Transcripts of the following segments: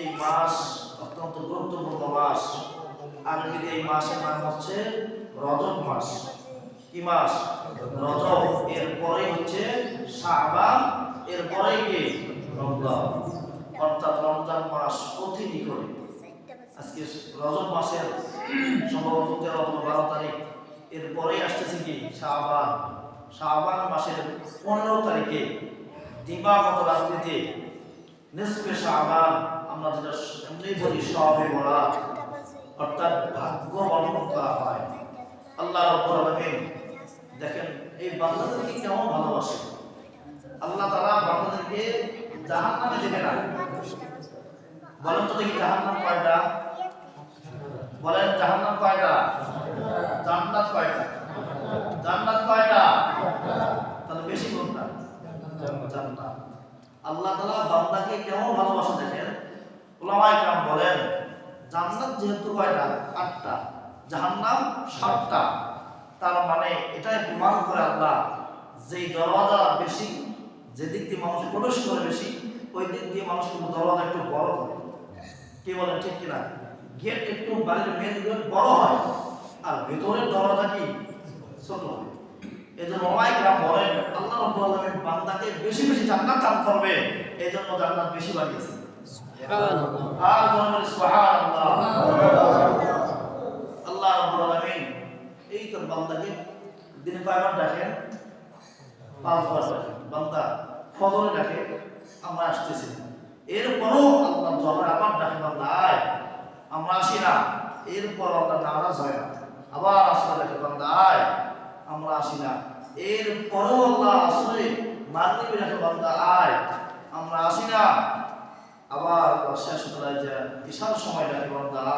এই মাস অত্যন্ত গুরুত্বপূর্ণ মাস। আরবিতে এই মাসের নাম হচ্ছে রজব মাস। কি মাস? রজব। এর পরে হচ্ছে শাবান এরপরে কি? রমজান। অর্থাৎ রমজান মাস অতি নিকটে আজকে রজব মাসের সম্ভবত তেরো বারো তারিখ। এর এরপরেই আসতেছে কি? শাহবান। শাহবান মাসের পনেরো তারিখে দিবাগত রাত্রিতে নিসফে শাহবান। আমরা যেটা এমনি বলি, সবে বলা অর্থাৎ ভাগ্য বর্ণন করা হয়। আল্লাহ দেখেন, এই বান্দাদেরকে কেমন ভালোবাসে? আল্লাহ তাআলা বান্দাদেরকে জাহান্নামে দেবে না। বলেন তো দেখি জাহান্নাম কয়টা? বলেন জাহান্নাম কয়টা? জান্নাত কয়টা? জান্নাত কয়টা? তাহলে বেশি কোনটা? জান্নাত। আল্লাহ তাআলা বান্দাকে কেমন ভালোবাসা দেখেন? ওলামায়ে বলেন, জান্নাত যেহেতু কয়টা আটটা, জাহান্নাম সাতটা, তার মানে এটাই প্রমাণ করে আল্লাহ যেই দরওয়াজা বেশি, যেদিক দিয়ে মানুষ প্রবেশ করে বেশি ওই দিক দিয়ে মানুষ কিন্তু দরওয়াজা একটু বড় করে। কি বলেন ঠিক কিনা? গেট একটু বাড়ির মেন গেট বড় হয়, আর ভেতরের দরজা কি? ছোট হয়। এই জন্য ওলামাইকরা বলেন, আল্লাহ রাব্বুল আলামিন বান্দাকে বেশি বেশি জান্নাত দান করবে এই জন্য জান্নাত বেশি বাড়িয়েছে। আল্লাহ এই তো বান্দাকে দিনে কয়বার ডাকেন? পাঁচবার বান্দা ফজরে ডাকে, আমরা আসতেছি। এরপরও আল্লাহ আবার ডাকে, বান্দা, আয়, আমরা আসি না। এরপর আল্লাহ আবার আসলে ডাকে আমরা আসি না। এরপরও আল্লাহ আসলে মাগরিবে ডাকে, বান্দা, আয়, আমরা আসি না। আবার শেষ বেলায় যে বিশাল সময় ডাকে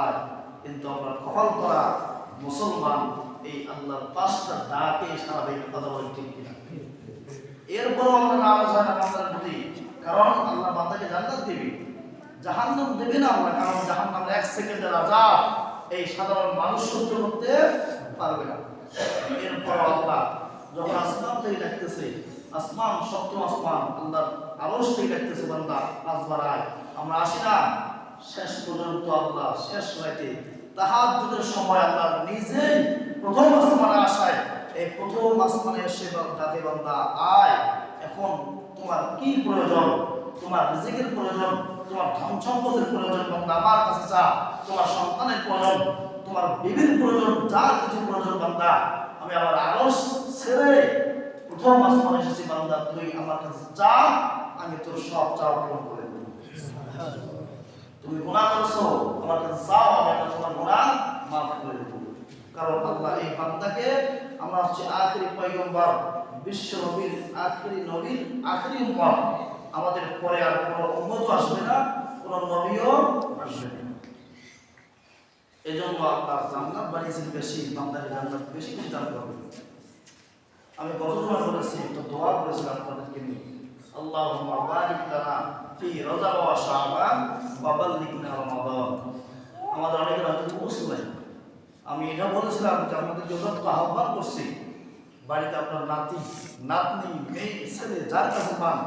আয় কিন্তু আমরা কপাল করা মুসলমান, এই আল্লাহর পাঁচটা ডাকে সারা দিন কথা ঠিক এরপরও আমরা নারাজ হয় না, বান্দার প্রতি। কারণ আল্লাহ বান্দাকে জান্নাত দিবে। জাহান্নাম দেবে না আমরা, কারণ জাহান্নামের এক সেকেন্ডের আজাব এই সাধারণ মানুষ সহ্য করতে পারবে না। এরপর আল্লাহ যখন আসমান থেকে ডাকতেছে আসমান, সপ্তম আসমান আল্লাহ আরশ থেকে ডাকতেছে বান্দা আয়। আমরা আসি না। শেষ পর্যন্ত আল্লাহ, শেষ রাতে তাহাজ্জুদের সময় আল্লাহ নিজেই প্রথম আসমানে আসায়। এই প্রথম আসমানে এসে ডাকে বান্দা, আয়। এখন তোমার কি প্রয়োজন? তোমার রিজিকের প্রয়োজন, তোমার ধন সম্পদের প্রয়োজন বান্দা, আমার কাছে চা তোমার সন্তানের প্রয়োজন, তোমার বিবির প্রয়োজন, যার কিছু প্রয়োজন বান্দা। আমি আমার আরস ছেড়ে বান্দা তুই আমার কাছে চা আমি তোর সব পূরণ করে দেবো। তুমি করছ আমার কাছে চাও, আমি তোমার মাফ করে দেবো। কারণ আল্লাহ এই বান্দাকে আমরা হচ্ছে আখেরি পয়গম্বর, বিশ্ব নবীর, আখেরি নবীর আখেরি উম্মত। আমাদের পরে আর কোনো উম্মত আসবে না, কোনো নবীও আসবে না। জন্য আল্লাহ জান্নাত বেশি, বান্দাকে জান্নাত বেশি করবে। আমি গত বলেছি তো দোয়া করেছিলাম আপনাদেরকে নিয়ে লানা ফি রজব ওয়া শাবান ওয়া বাল্লিগনা রমাদান আমাদের হয়তো মুখস্থ নাই। আমি এটা বলেছিলাম যে আমাদের যত আহ্বান করছি। বাড়িতে আপনার নাতি, নাতনি, মেয়ে, ছেলে, যার কাছে পান,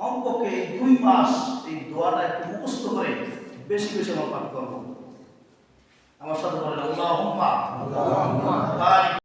কমপক্ষে এই দুই মাস এই দোয়াটা একটু মুখস্থ করে বেশি বেশি আমার পাঠ করব। আমার সাথে বলেন বারিক